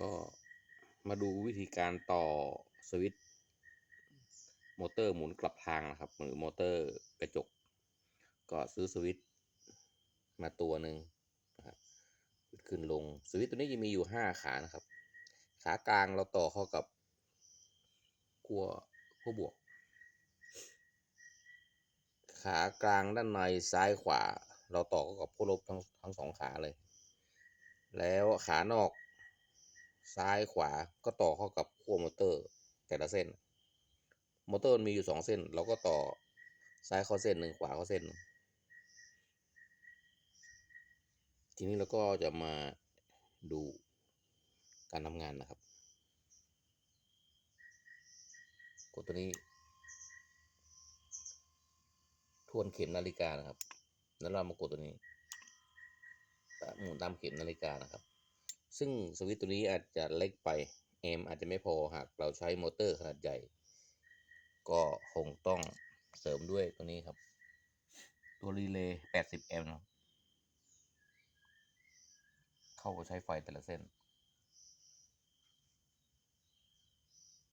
ก็มาดูวิธีการต่อสวิตช์มอเตอร์หมุนกลับทางนะครับหรือมอเตอร์กระจก ก็ซื้อสวิตช์มาตัวหนึ่งนะครับขึ้นลงสวิตช์ตัวนี้จะมีอยู่ห้าขานะครับ ขากลางเราต่อเข้ากับขั้วขั้วบวก ขากลางด้านในซ้ายขวา เราต่อเข้ากับขั้วลบทั้งทั้งสองขาเลย แล้วขานอก ซ้ายขวาก็ต่อเข้ากับขั้วมอเตอร์ แต่ละเส้น มอเตอร์มันมีอยู่สองเส้น เราก็ต่อซ้ายเข้าเส้นหนึ่งขวาเข้าเส้นหนึ่งทีนี้เราก็จะมาดูการทำงานนะครับ กดตัวนี้ ทวนเข็มนาฬิกานะครับ แล้วเรามากดตัวนี้หมุนตามเข็มนาฬิกานะครับ ซึ่งสวิตช์ตัวนี้อาจจะเล็กไปเอมอาจจะไม่พอหากเราใช้มอเตอร์ขนาดใหญ่ ก็คงต้องเสริมด้วยตัวนี้ครับ ตัวรีเลย์80 แอมป์นะเข้าไปใช้ไฟแต่ละเส้น